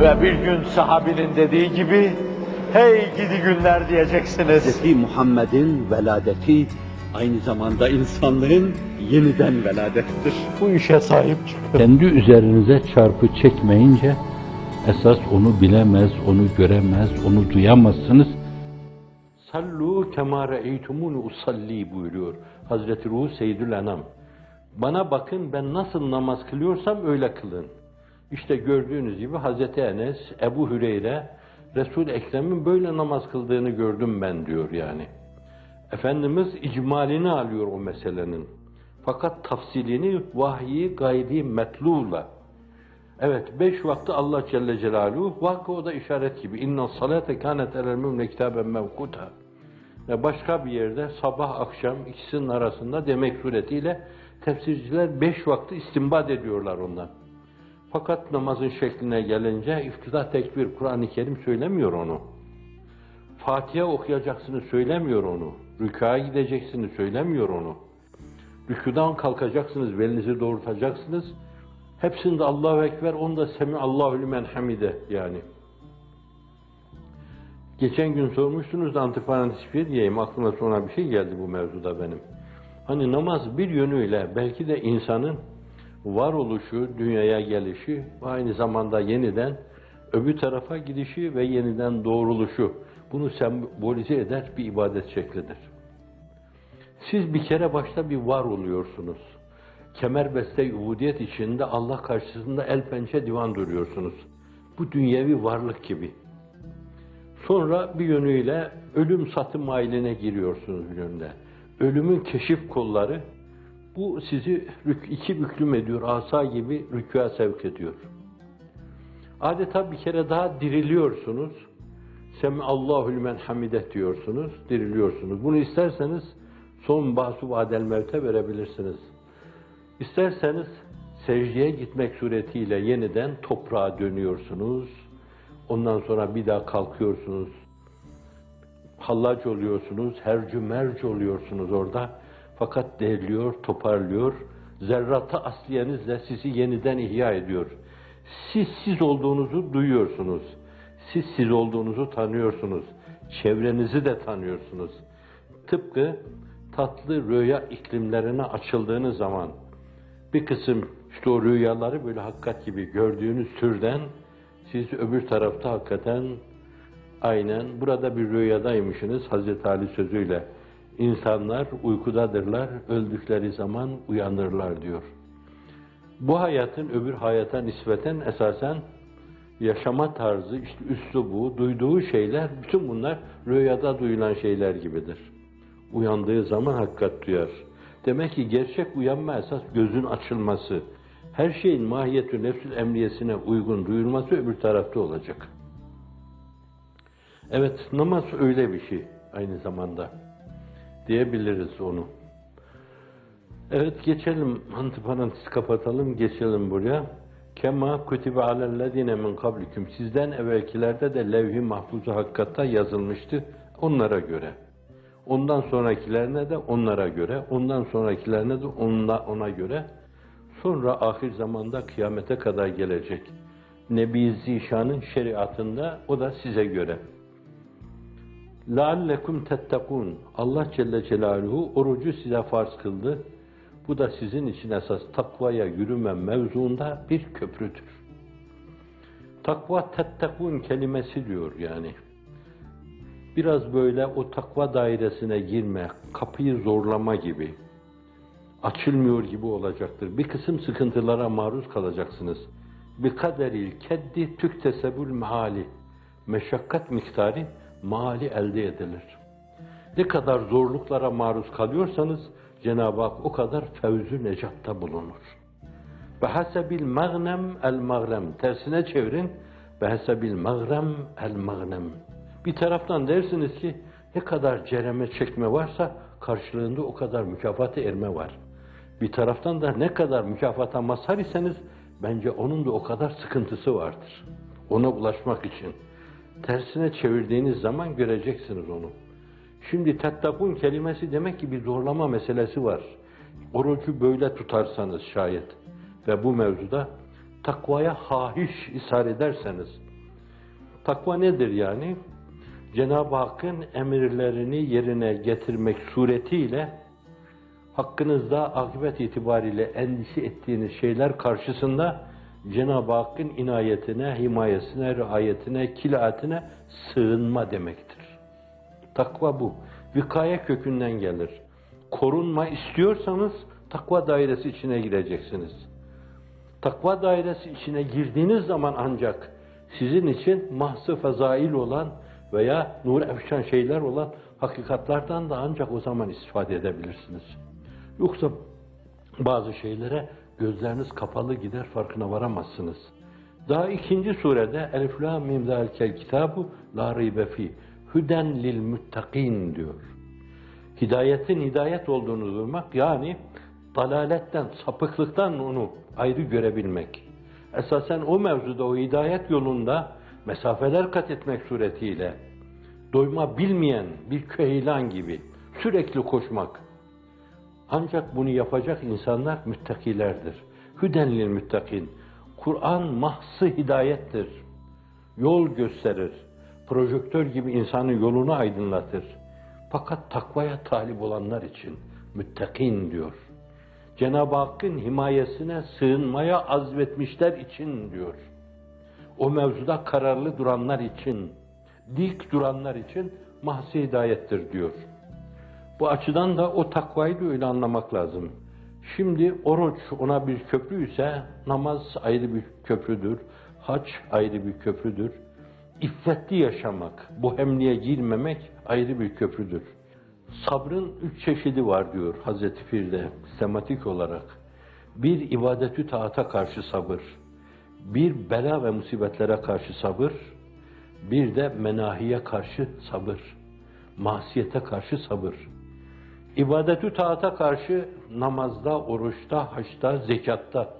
Ve bir gün sahabinin dediği gibi, hey gidi günler diyeceksiniz. Hz. Muhammed'in veladeti aynı zamanda insanlığın yeniden veladettir. Bu işe sahip çıkın. Kendi üzerinize çarpı çekmeyince esas onu bilemez, onu göremez, onu duyamazsınız. Sallu kema re'eytumuni usalli buyuruyor Hazreti Ruh Seyyidül Enam. Bana bakın ben nasıl namaz kılıyorsam öyle kılın. İşte gördüğünüz gibi Hazreti Enes, Ebu Hüreyre, Resul-i Ekrem'in böyle namaz kıldığını gördüm ben diyor yani. Efendimiz icmalini alıyor o meselenin. Fakat tafsilini vahyi gayri metlula. Evet, beş vakti Allah Celle Celaluhu, vakı o da işaret gibi. İnna salate kânet elel mümne kitaben mevkuta. Ve başka bir yerde sabah akşam ikisinin arasında demek suretiyle tefsirciler beş vakti istinbat ediyorlar ondan. Fakat namazın şekline gelince iftida tekbir, Kur'an-ı Kerim söylemiyor onu. Fatiha okuyacaksını söylemiyor onu. Rükâya gideceksini söylemiyor onu. Rüküden kalkacaksınız, belinizi doğrultacaksınız. Hepsinde Allahu Ekber, onda Semi Allahu limen hamide yani. Geçen gün sormuştunuz da antiparantez bir diyeyim, aklıma sonra bir şey geldi bu mevzuda benim. Hani namaz bir yönüyle belki de insanın varoluşu, dünyaya gelişi ve aynı zamanda yeniden öbür tarafa gidişi ve yeniden doğruluşu bunu sembolize eder bir ibadet şeklidir. Siz bir kere başta bir var oluyorsunuz. Kemerbeste ubudiyet içinde Allah karşısında el pençe divan duruyorsunuz. Bu dünyevi varlık gibi. Sonra bir yönüyle ölüm satım ailine giriyorsunuz bir yönde. Ölümün keşif kolları bu sizi iki büklüm ediyor, asa gibi rükûa sevk ediyor. Adeta bir kere daha diriliyorsunuz. Semi Allahu limen hamide diyorsunuz, diriliyorsunuz. Bunu isterseniz son bahsu vadel mevte verebilirsiniz. İsterseniz secdeye gitmek suretiyle yeniden toprağa dönüyorsunuz. Ondan sonra bir daha kalkıyorsunuz. Hallac oluyorsunuz, hercü merc oluyorsunuz orada. Fakat derliyor, toparlıyor. Zerrata asliyenizle sizi yeniden ihya ediyor. Siz siz olduğunuzu duyuyorsunuz. Siz siz olduğunuzu tanıyorsunuz. Çevrenizi de tanıyorsunuz. Tıpkı tatlı rüya iklimlerine açıldığınız zaman bir kısım işte o rüyaları böyle hakikat gibi gördüğünüz türden siz öbür tarafta hakikaten aynen burada bir rüyadaymışsınız Hazreti Ali sözüyle. İnsanlar uykudadırlar, öldükleri zaman uyanırlar diyor. Bu hayatın öbür hayata nispeten esasen yaşama tarzı, işte üslubu, duyduğu şeyler, bütün bunlar rüyada duyulan şeyler gibidir. Uyandığı zaman hakikat duyar. Demek ki gerçek uyanma esas gözün açılması, her şeyin mahiyetü nefsül emniyesine uygun duyulması öbür tarafta olacak. Evet, namaz öyle bir şey aynı zamanda diyebiliriz onu. Evet geçelim, antiparantez kapatalım, geçelim buraya. Kema kutibe alellezine min kablikum. Sizden evvelkilerde de levh-i mahfuzu hakikatta yazılmıştı onlara göre. Ondan sonrakilerine de onlara göre, ondan sonrakilerine de onla, ona göre. Sonra ahir zamanda kıyamete kadar gelecek. Nebi Zişan'ın şeriatında o da size göre. لَعَلَّكُمْ تَتَّقُونَ Allah Celle Celaluhu orucu size farz kıldı. Bu da sizin için esas takvaya yürüme mevzuunda bir köprüdür. Takva tettekun kelimesi diyor yani. Biraz böyle o takva dairesine girme, kapıyı zorlama gibi, açılmıyor gibi olacaktır. Bir kısım sıkıntılara maruz kalacaksınız. Bir kaderil keddi tüktesebül meali. Meşakkat miktarı mali elde edilir. Ne kadar zorluklara maruz kalıyorsanız Cenab-ı Hak o kadar fevzü necatta bulunur. Ve hasebil magnem el magrem. Tersine çevirin. Ve hasebil magrem el magnem. Bir taraftan dersiniz ki ne kadar cereme çekme varsa karşılığında o kadar mükafata erme var. Bir taraftan da ne kadar mükafata mazhar iseniz bence onun da o kadar sıkıntısı vardır. Ona ulaşmak için. Tersine çevirdiğiniz zaman göreceksiniz onu. Şimdi tettakun kelimesi demek ki bir zorlama meselesi var. Orucu böyle tutarsanız şayet ve bu mevzuda takvaya hahiş ishar ederseniz, Takva nedir yani? Cenab-ı Hakk'ın emirlerini yerine getirmek suretiyle hakkınızda akıbet itibariyle endişe ettiğiniz şeyler karşısında Cenab-ı Hakk'ın inayetine, himayesine, riayetine, kilaatine sığınma demektir. Takva bu. Vikaye kökünden gelir. Korunma istiyorsanız takva dairesi içine gireceksiniz. Takva dairesi içine girdiğiniz zaman ancak sizin için mahsı fezail olan veya nur efşan şeyler olan hakikatlardan da ancak o zaman istifade edebilirsiniz. Yoksa bazı şeylere gözleriniz kapalı gider farkına varamazsınız. Daha ikinci surede Elif la mim zalikel kitabu la raybe fi hüden lil muttakin diyor. Hidayetin hidayet olduğunu duymak yani dalaletten, sapıklıktan onu ayrı görebilmek. Esasen o mevzuda, o hidayet yolunda mesafeler kat etmek suretiyle doyma bilmeyen bir köylan gibi sürekli koşmak. Ancak bunu yapacak insanlar müttakilerdir. Hüdenlil müttakin. Kur'an mahsı hidayettir. Yol gösterir. Projektör gibi insanın yolunu aydınlatır. Fakat takvaya talip olanlar için müttakin diyor. Cenab-ı Hakk'ın himayesine sığınmaya azmetmişler için diyor. O mevzuda kararlı duranlar için, dik duranlar için mahsi hidayettir diyor. Bu açıdan da o takvayı da öyle anlamak lazım. Şimdi oruç ona bir köprü ise namaz ayrı bir köprüdür. Hac ayrı bir köprüdür. İffetli yaşamak, bohemliğe girmemek ayrı bir köprüdür. Sabrın üç çeşidi var diyor Hazreti Pir'de sistematik olarak. Bir ibadetü taata karşı sabır, bir bela ve musibetlere karşı sabır, bir de menahiye karşı sabır, masiyete karşı sabır. İbadetü taata karşı namazda, oruçta, haçta, zekatta,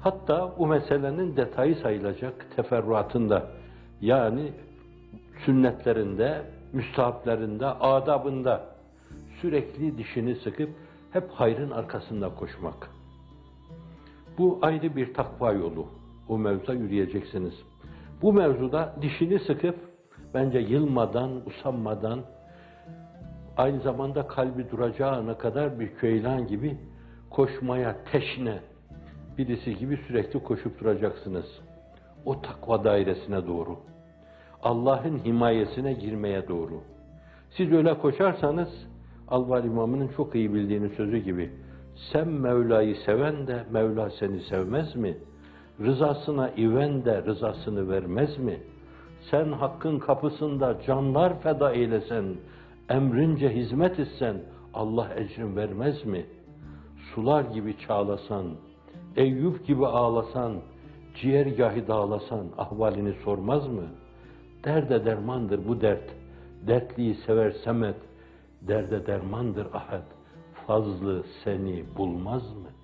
hatta bu meselenin detayı sayılacak teferruatında, yani sünnetlerinde, müstahaplerinde, adabında sürekli dişini sıkıp hep hayrın arkasında koşmak. Bu ayrı bir takva yolu. O mevzuda yürüyeceksiniz. Bu mevzuda dişini sıkıp bence yılmadan, usanmadan, aynı zamanda kalbi duracağına kadar bir köylan gibi koşmaya teşne birisi gibi sürekli koşup duracaksınız. O takva dairesine doğru. Allah'ın himayesine girmeye doğru. Siz öyle koşarsanız Alvar İmamı'nın çok iyi bildiğini sözü gibi sen Mevla'yı seven de Mevla seni sevmez mi? Rızasına iven de rızasını vermez mi? Sen hakkın kapısında canlar feda eylesen, emrince hizmet etsen Allah ecrin vermez mi? Sular gibi çağlasan, Eyüp gibi ağlasan, ciğergahı dağlasan ahvalini sormaz mı? Derde dermandır bu dert. Dertliyi sever Semet. Derde dermandır ahad. Fazlı seni bulmaz mı?''